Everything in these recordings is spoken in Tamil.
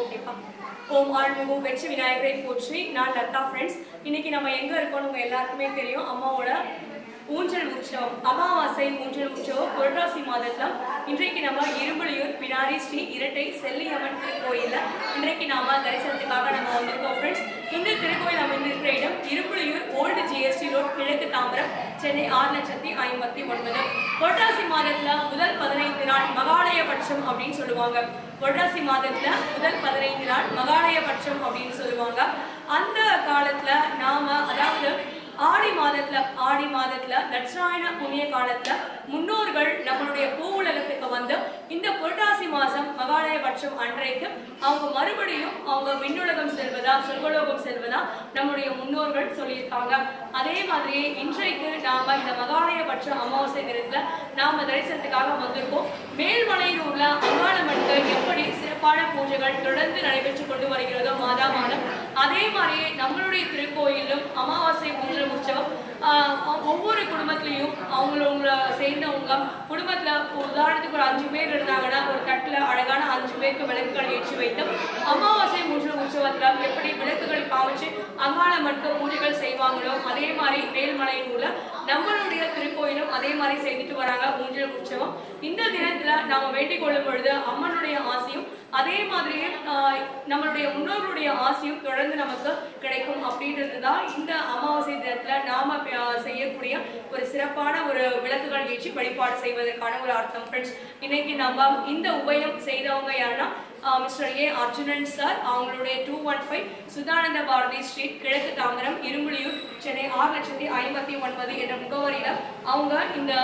ஓகேப்பா. ஓம் ஆழ்மிகு வெற்றி விநாயகரை போற்றி. நான் லதா ஃப்ரெண்ட்ஸ் இன்னைக்கு நம்ம எங்க இருக்கோம் உங்க எல்லாருக்குமே தெரியும். அம்மாவோட ஊஞ்சல் உற்சவம் அமாவாசை ஊஞ்சல் உற்சவம் புரட்டாசி மாதத்தில். இன்றைக்கு நம்ம இரும்புலியூர் பினாரி ஸ்ரீ இரட்டை செல்லியம்மன் திருக்கோயில்ல இன்றைக்கு நாம தரிசனத்துக்காக நம்ம வந்திருக்கோம் ஃப்ரெண்ட்ஸ் இந்த திருக்கோயில் அமைந்திருக்கிற இடம் இரும்புலியூர் ஓல்டு ஜிஎஸ்டி ரோட் கிழக்கு தாம்பரம் சென்னை ஆறு லட்சத்தி ஐம்பத்தி ஒன்பது. புரட்டாசி மாதத்தில் முதல் பதினைந்து நாள் மகாலயபட்சம் அப்படின்னு சொல்லுவாங்க. புரட்டாசி மாதத்துல முதல் பதினைந்து நாள் மகாலயபட்சம் அப்படின்னு சொல்லுவாங்க. அந்த காலத்துல நாம அதாவது ஆடி மாதத்துல ஆடி மாதத்துல தட்சாயண புண்ணிய காலத்துல முன்னோர்கள் நம்மளுடைய பூ உலகத்துக்கு வந்து இந்த புரட்டாசி மகாலயபட்சம் அன்றைக்கு அவங்க மறுபடியும் அவங்க விண்ணுலகம் செல்வதா சொர்க்கலோகம் செல்வதா நம்முடைய முன்னோர்கள் சொல்லியிருக்காங்க. அதே மாதிரி இன்றைக்கு நாம இந்த மகாலயபட்ச அமாவாசை தினத்துல நாம தரிசனத்துக்காக வந்திருக்கோம். மேல்மலையில் உள்ள அங்காளம்மனுக்கு எப்படி சிறப்பான பூஜைகள் தொடர்ந்து நடைபெற்று கொண்டு வருகிறதோ மாதா மாதம் அதே மாதிரியே நம்மளுடைய திருக்கோயிலும் அமாவாசை ஊஞ்சல் உற்சவம் ஆஹ் ஒவ்வொரு குடும்பத்திலையும் அவங்களவங்கள சேர்ந்தவங்க குடும்பத்தில் உதாரணத்துக்கு ஒரு அஞ்சு பேர் இருந்தாங்கன்னா ஒரு தட்டுல அழகான அஞ்சு பேருக்கு விளக்குகள் ஏற்றி வைத்தும் அமாவாசை ஊஞ்சல் உற்சவத்தில் எப்படி விளக்குகள் காமிச்சு அங்காள மட்டும் பூஜைகள் செய்வாங்களோ அதே மாதிரி மேல்மலையூர்ல நம்மளுடைய திருக்கோயிலும் அதே மாதிரி செய்துட்டு வராங்க ஊஞ்சல் உற்சவம். இந்த தினத்தில் நாம் வேண்டிக் கொள்ளும் பொழுது அம்மனுடைய ஆசையும் அதே மாதிரியே நம்மளுடைய முன்னோர்களுடைய ஆசையும் தொடர்ந்து நமக்கு கிடைக்கும் அப்படின்றது தான் இந்த அமாவாசை தினத்தில் நாம செய்யக்கூடிய ஒரு சிறப்பான ஒரு விளக்குகள் ஏற்றி வழிபாடு செய்வதற்கான ஒரு அர்த்தம். ஃப்ரெண்ட்ஸ் இன்னைக்கு நம்ம இந்த உபயம் செய்தவங்க யாருன்னா மிஸ்டர் ஏ. அர்ஜுனன் சார் அவங்களுடைய two one five Sudhananda Bharathi street கிழக்கு தாம்பரம் இரும்புலியூர் சென்னை ஆறு லட்சத்தி ஐம்பத்தி ஒன்பது என்ற முகவரியில் அவங்க இந்த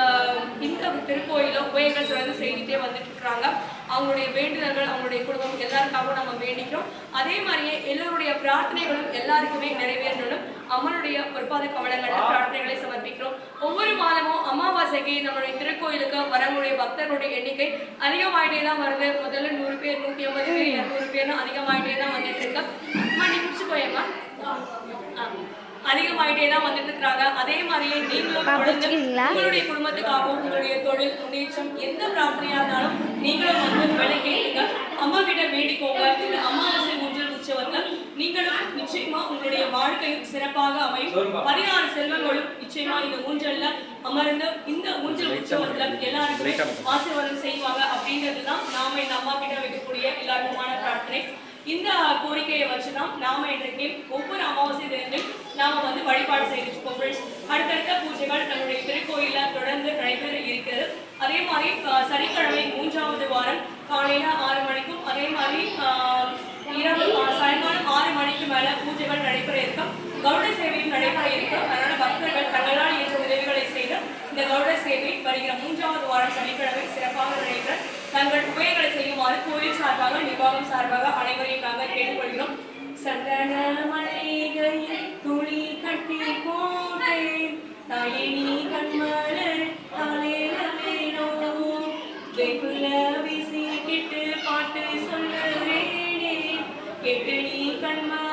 இந்த திருக்கோயிலில் உபயங்கள் தொடர்ந்து செய்துட்டே வந்துட்டு இருக்கிறாங்க அவங்களுடைய வேண்டுதல்கள் அவங்களுடைய குடும்பம் எல்லாருக்காகவும் நம்ம வேண்டிக்கிறோம். அதே மாதிரியே எல்லோருடைய பிரார்த்தனைகளும் எல்லாருக்குமே நிறைவேறணும் அம்மனுடைய பொற்பாத கவலங்கள்ல பிரார்த்தனைகளை சமர்ப்பிக்கிறோம். ஒவ்வொரு மாதமும் அமாவாசைக்கு நம்மளுடைய திருக்கோயிலுக்கு வரக்கூடிய பக்தர்களுடைய எண்ணிக்கை அதிகமாயிட்டே தான் வருது. முதல்ல நூறு பேர் நூத்தி ஐம்பது பேர் இருநூறு பேர்னு அதிகமாயிட்டே தான் வந்துட்டு இருக்கு. அம்மா நீ முடிச்சுக்கோயம்மா ஆ. அதிகமாயிட்டே தான் வந்துட்டு இருக்காங்க அதே மாதிரியே நீங்களும்? உங்களுடைய குடும்பத்துக்காகவும் உங்களுடைய தொழில் முன்னேற்றம் எந்த பிரார்த்தனையா இருந்தாலும் நீங்களும் வந்து விளக்கேங்க அம்மா கிட்ட வேண்டிக்கோங்க. இந்த அமாவாசை ஊஞ்சல் உற்சவத்துல நீங்களும் நிச்சயமா உங்களுடைய வாழ்க்கையும் சிறப்பாக அமையும். பதினாறு செல்வங்களும் நிச்சயமா இந்த ஊஞ்சல்ல அமர்ந்து இந்த ஊஞ்சல் உற்சவத்துல எல்லாருக்குமே ஆசீர்வாதம் செய்வாங்க. அப்படின்றது தான் நாம இந்த அம்மா கிட்ட வைக்கக்கூடிய எல்லாருக்குமான பிரார்த்தனை. இந்த கோரிக்கையை வச்சுதான் நாம இன்றைக்கு ஒவ்வொரு அமாவாசை தினத்தில் நாம வந்து வழிபாடு செய்துட்டு இருக்கோம் ஃப்ரெண்ட்ஸ் அடுத்தடுத்த பூஜைகள் நம்முடைய திருக்கோயில தொடர்ந்து நடைபெற இருக்கிறது. அதே மாதிரி சனிக்கிழமை மூன்றாவது வாரம் காலையில ஆறு மணிக்கும் அதே மாதிரி இரவு சாயங்காலம் ஆறு மணிக்கு மேல பூஜைகள் நடைபெற இருக்கும். கவுட சேவையும் நடைபெற இருக்கும். அதனால பக்தர்கள் தங்களால் என்ற உதவிகளை செய்து இந்த கவுட சேவை வருகிற மூன்றாவது வாரம் சனிக்கிழமை சிறப்பாக நடைபெற தங்கள் உபயங்களை செய்யுமாறு கோயில் சார்பாக நிர்வாகம் சார்பாக அனைவரையும் நாங்கள் கேட்டுக்கொள்கிறோம். சந்தன மல்லிகையில் துளி கட்டி போட்டேன் தாயே நீ கண்மலர் தாலே நல்லேனோ வெகுல வீசி கிட்டு பாட்டு சொல்லுறேனே கேட்டு நீ Kanmalar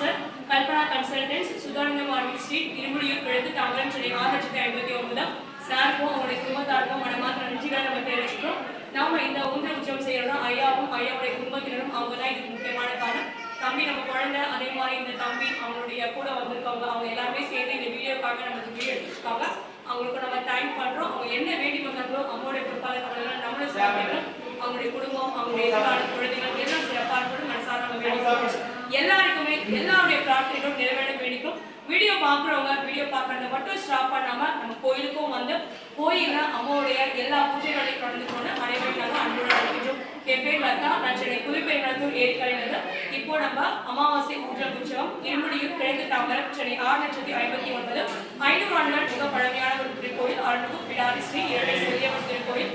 sir. Kalpana consultants Sudhananda market street Irumudiyur கிழக்கு தாம்பரம் சென்னை ஆறு லட்சத்தி ஐம்பத்தி ஒன்பதாம் சாருக்கும் அவங்களுடைய குடும்பத்தாருக்கும் மனமார்ந்த நன்றிகளை நம்ம தெரிவிச்சுக்கிறோம். நாம இந்த ஐயாவும் ஐயாவுடைய குடும்பத்தினரும் அவங்க தான் இதுக்கு முக்கியமான காரணம். தம்பி நம்ம குழந்தை அதே மாதிரி இந்த தம்பி அவங்களுடைய கூட வந்திருக்கவங்க அவங்க எல்லாருமே சேர்ந்து இந்த வீடியோக்காக நமக்கு வீடியோ எடுத்துருக்காங்க. அவங்களுக்கு நம்ம தேங்க் பண்றோம். அவங்க என்ன வேண்டி வந்தாங்களோ அவங்களுடைய பொறுப்பாளர் கவலைகள் நம்மளும் சிறப்பாக அவங்களுடைய குடும்பம் அவங்களுடைய எதிர்கால குழந்தைகள் எல்லாம் சிறப்பாக இருக்கணும் மனசார நம்ம வேண்டி எல்லாருக்குமே எல்லாருடைய பிரார்த்தனைகளும் நிறைவேற வேண்டிக்கும் வீடியோ பார்க்குறவங்க வீடியோ பார்க்கறத மட்டும் ஸ்டாப் பண்ணாம நம்ம கோயிலுக்கும் வந்து கோயிலில் அம்மாவுடைய எல்லா பூஜைகளையும் கலந்து கொண்டு அனைவரும் நாங்கள் அன்போடு அழைக்கின்றோம் என் பேர் லதா நான் சென்னை புதுப்பெருநத்தூர் ஏரிக்கரையிலிருந்து. இப்போ நம்ம அமாவாசை ஊற்றல் உற்சவம் இருமுடியும் கிழக்கு தாம்பரம் சென்னை ஆறு லட்சத்தி ஐம்பத்தி ஒன்பது ஐநூறு ஆண்டுகள் மிக பழமையான ஒரு திருக்கோயில் அருள்மிகு பிடாரி ஸ்ரீ இரண்டை செல்லியம்மன் திருக்கோயில்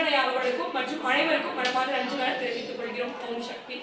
இந்திரனையா அவர்களுக்கும் மற்றும் அனைவருக்கும் மனமார்ந்த நன்றிகளை தெரிவித்துக் கொள்கிறோம். ஓம் சக்தி.